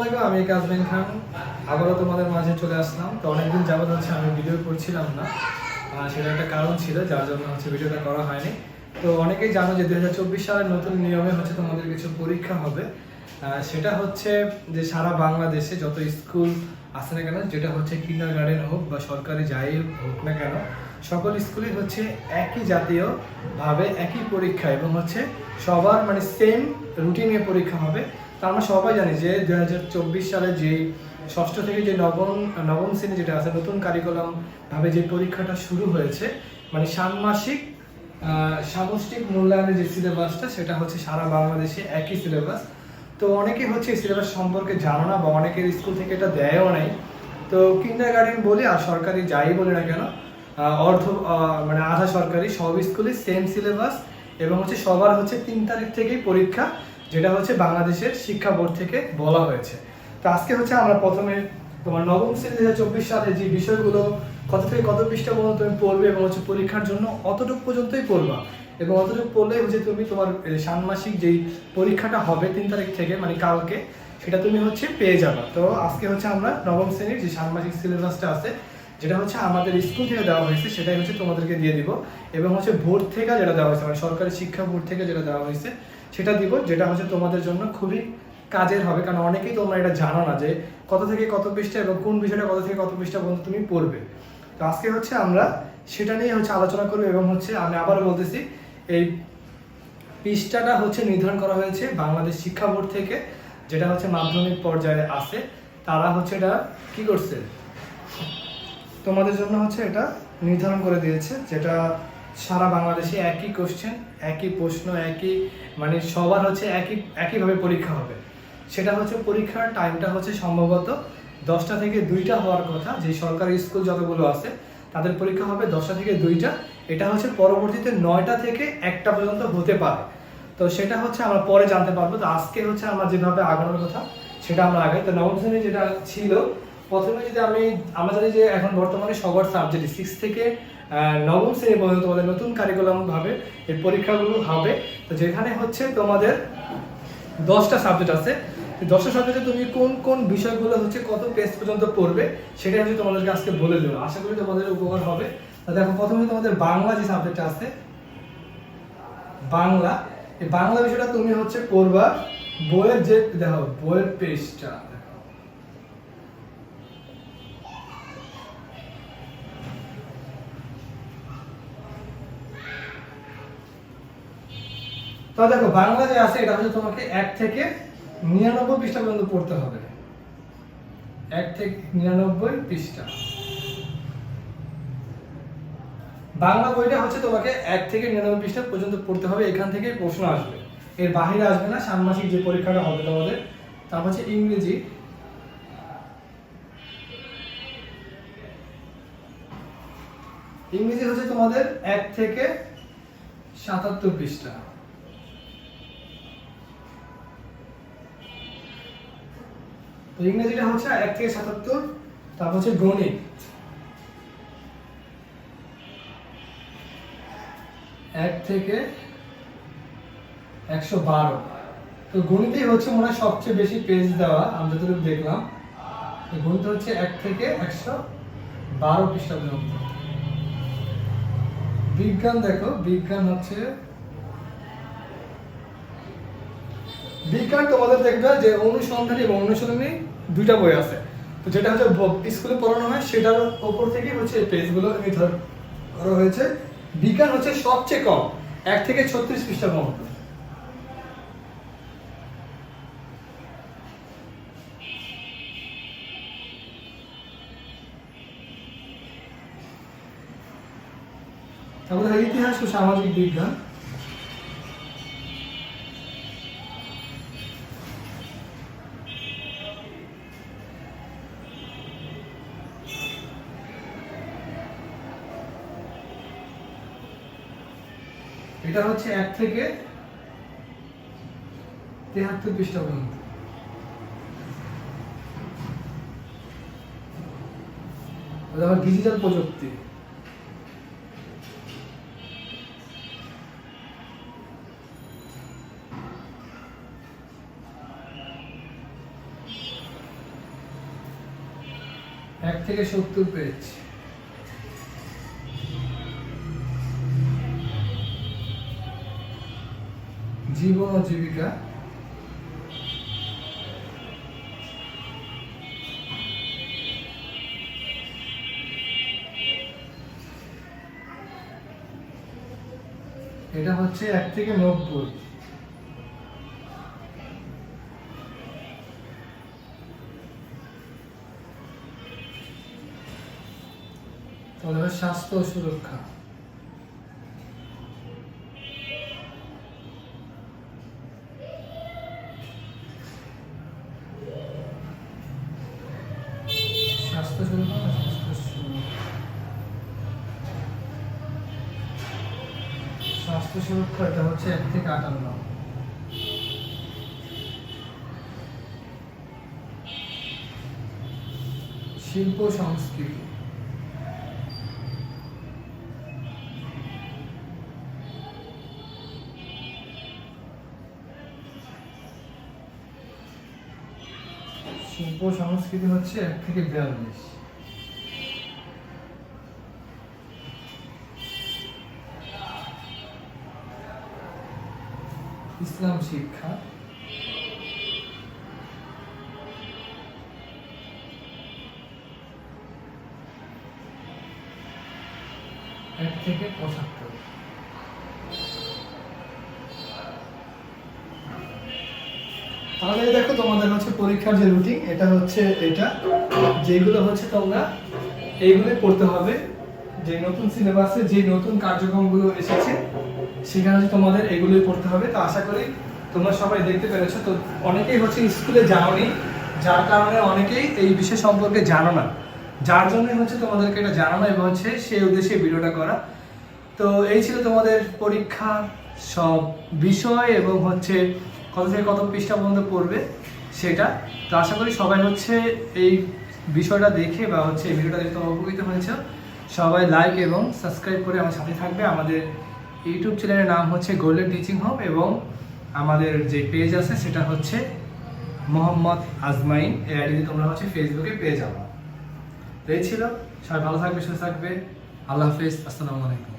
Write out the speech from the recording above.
আলাইকুম, আমি কাজমিন খান। আবারও তোমাদের মাঝে চলে আসলাম। তো অনেকদিন যাবত হচ্ছে আমি ভিডিও করছিলাম না। সেটা একটা কারণ ছিল, যার জন্য হচ্ছে ভিডিওটা করা হয়নি। তো অনেকেই জানো যে দুই সালের নতুন নিয়মে হচ্ছে তোমাদের কিছু পরীক্ষা হবে। সেটা হচ্ছে যে সারা বাংলাদেশে যত স্কুল আছে না কেন, যেটা হচ্ছে কিন্ডার গার্ডেন হোক বা সরকারি যাই হোক না কেন, সকল স্কুলই হচ্ছে একই জাতীয় ভাবে একই পরীক্ষা এবং হচ্ছে সবার মানে সেম রুটিনে পরীক্ষা হবে। তা আমরা সবাই জানি যে দুই হাজার চব্বিশ সালে যে ষষ্ঠ থেকে যে নবম নবম শ্রেণি যেটা আছে, নতুন কারিকুলাম ভাবে যে পরীক্ষাটা শুরু হয়েছে মানে ষান্মাসিক সামষ্টিক মূল্যায়নের যে সিলেবাসটা, সেটা হচ্ছে সারা বাংলাদেশে একই সিলেবাস। তো অনেকে হচ্ছে এই সিলেবাস সম্পর্কে জানো না বা অনেকের স্কুল থেকে এটা দেয়ও নেই। তো কিন্ডার গার্ডেন বলি আর সরকারি যাই বলি না কেন অর্ধ মানে আধা সরকারি, সব স্কুলে সেম সিলেবাস এবং হচ্ছে সবার হচ্ছে তিন তারিখ থেকেই পরীক্ষা যেটা হচ্ছে বাংলাদেশের শিক্ষা বোর্ড থেকে বলা হয়েছে। তো আজকে হচ্ছে আমরা প্রথমে তোমার নবম শ্রেণি দু চব্বিশ সালে যে বিষয়গুলো, কত থেকে কত পৃষ্ঠা পর্যন্ত তুমি পড়বে এবং হচ্ছে পরীক্ষার জন্য অতটুকু পর্যন্তই পড়বা। এবং অতটুকু পড়লেই হচ্ছে তুমি তোমার ষান্মাসিক যেই পরীক্ষাটা হবে তিন তারিখ থেকে মানে কালকে, সেটা তুমি হচ্ছে পেয়ে যাবা। তো আজকে হচ্ছে আমরা নবম শ্রেণির যে ষান্মাসিক সিলেবাসটা আছে, যেটা হচ্ছে আমাদের স্কুল থেকে দেওয়া হয়েছে, সেটাই হচ্ছে তোমাদেরকে দিয়ে দিব। এবং হচ্ছে বোর্ড থেকে যেটা দেওয়া হয়েছে মানে সরকারি শিক্ষা বোর্ড থেকে যেটা দেওয়া হয়েছে সেটা দিব, যেটা হচ্ছে তোমাদের জন্য খুবই কাজের হবে। কারণ অনেকেই তোমরা এটা জানো না যে কত থেকে কত পৃষ্ঠা এবং কোন বিষয়টা কত থেকে কত পৃষ্ঠা পর্যন্ত তুমি পড়বে। তো আজকে হচ্ছে আমরা সেটা নিয়ে হচ্ছে আলোচনা করব এবং হচ্ছে আমি আবারও বলতেছি, এই পৃষ্ঠাটা হচ্ছে নির্ধারণ করা হয়েছে বাংলাদেশ শিক্ষা বোর্ড থেকে, যেটা হচ্ছে মাধ্যমিক পর্যায়ে আছে। তারা হচ্ছে এটা কি করছে? তোমাদের জন্য হচ্ছে এটা নির্ধারণ করে দিয়েছে, যেটা সারা বাংলাদেশে একই কোশ্চেন একই প্রশ্ন, একই মানে সবার হচ্ছে একই, একইভাবে পরীক্ষা হবে। সেটা হচ্ছে পরীক্ষার টাইমটা হচ্ছে সম্ভবত দশটা থেকে দুইটা হওয়ার কথা, যে সরকারি স্কুল যতগুলো আছে, তাদের পরীক্ষা হবে দশটা থেকে দুইটা। এটা হচ্ছে পরবর্তীতে নয়টা থেকে একটা পর্যন্ত হতে পারে। তো সেটা হচ্ছে আমরা পরে জানতে পারব। তো আজকে হচ্ছে আমরা যেভাবে আগানোর কথা, সেটা আমরা আগে, তো নবম শ্রেণি যেটা ছিল প্রথমে যদি আমি জানি যে এখন বর্তমানে সবার সাবজেক্ট সিক্স থেকে নবম শ্রেণি পর্যন্ত তোমাদের নতুন কারিকুলাম ভাবে এই পরীক্ষাগুলো হবে। তো যেখানে হচ্ছে তোমাদের দশটা সাবজেক্ট আছে। দশটা সাবজেক্টে তুমি কোন কোন বিষয়গুলো হচ্ছে কত পেজ পর্যন্ত পড়বে, সেটা আমি তোমাদেরকে আজকে বলে দেবো। আশা করি তোমাদের উপকার হবে। তা দেখো, প্রথমে তোমাদের বাংলা যে সাবজেক্ট আছে, বাংলা, এই বাংলা বিষয়টা তুমি হচ্ছে পড়বা বইয়ের যে, দেখো, বইয়ের পেজটা তো দেখো বাংলা যে আছে, এটা হচ্ছে তোমাকে এক থেকে নিরানব্বই পৃষ্ঠা পর্যন্ত পড়তে হবে। এক থেকে নিরানব্বই পৃষ্ঠা। বাংলা বইটা হচ্ছে তোমাকে এক থেকে নিরানব্বই পৃষ্ঠা পর্যন্ত পড়তে হবে, এখান থেকে প্রশ্ন আসবে। এর বাহিরে আসবে না, ষান্মাসিক যে পরীক্ষাটা হবে তোমাদের তারপর হচ্ছে ইংরেজি। ইংরেজি হচ্ছে তোমাদের এক থেকে সাতাত্তর পৃষ্ঠা। ইংরেজিটা হচ্ছে এক থেকে সাতাত্তর, তারপর হচ্ছে গণিত এক থেকে একশো বারো। তো গণিতেই হচ্ছে মনে হয় সবচেয়ে বেশি পেজ দেওয়া আমরা যতটুকু দেখলাম। গণিত হচ্ছে এক থেকে একশো বারো পর্যন্ত বিজ্ঞান দেখো, বিজ্ঞান হচ্ছে বিজ্ঞান তোমাদের দেখবে যে অনুসন্ধানী এবং অনুশীলনী দুইটা বই আছে। তো যেটা হচ্ছে স্কুলে পড়ানো হয়, সেটার ওপর থেকে হচ্ছে এই পেজগুলো নির্ধারণ করা হয়েছে। বিজ্ঞান হচ্ছে সবচেয়ে কম, এক থেকে ছত্রিশ পৃষ্ঠা পর্যন্ত। তারপরে ইতিহাস ও সামাজিক বিজ্ঞান। এটা হচ্ছে এক থেকে তেহাত্তর পৃষ্ঠা পর্যন্ত। ডিজিটাল প্রযুক্তি। এক থেকে সত্তর পেয়েছি জীবন জীবিকা। এটা হচ্ছে এক থেকে নব্বই। তাহলে স্বাস্থ্য সুরক্ষা। স্বাস্থ্য সুরক্ষা হচ্ছে এক থেকে শিল্প সংস্কৃতি। শিল্প সংস্কৃতি হচ্ছে এক থেকে বিয়াল্লিশ। ইসলাম শিক্ষা। এক থেকে পঁচাত্তর। তাহলে দেখো তোমাদের হচ্ছে পরীক্ষার যে রুটিন, এটা হচ্ছে এটা, যেগুলো হচ্ছে তোমরা এইগুলোই পড়তে হবে। যে নতুন সিলেবাসে যে নতুন কার্যক্রমগুলো এসেছে, সেখানে তোমাদের এগুলোই পড়তে হবে। তো আশা করি তোমরা সবাই দেখতে পেরেছ। তো অনেকেই হচ্ছে স্কুলে যাওনি, যার কারণে অনেকেই এই বিষয় সম্পর্কে জানো না। যার জন্যই হচ্ছে তোমাদেরকে এটা জানানো এবং হচ্ছে সেই উদ্দেশ্যে ভিডিওটা করা। তো এই ছিল তোমাদের পরীক্ষা সব বিষয় এবং হচ্ছে কত থেকে কত পৃষ্ঠা পর্যন্ত পড়বে সেটা। তো আশা করি সবাই হচ্ছে এই বিষয়টা দেখে বা হচ্ছে এই ভিডিওটা দেখে তোমরা উপকৃত হয়েছে। সবাই লাইক এবং সাবস্ক্রাইব করে আমার সাথে থাকবে। আমাদের ইউটিউব চ্যানেলের নাম হচ্ছে গোল্ডেন টিচিং হোম এবং আমাদের যে পেজ আছে সেটা হচ্ছে মোহাম্মদ আজমাইন। এর আইডি তোমরা হচ্ছে ফেসবুকে পেয়ে যাব। এই ছিল। সবাই ভালো থাকবে, সুস্থ থাকবে। আল্লাহ হাফিজ। আসসালামু আলাইকুম।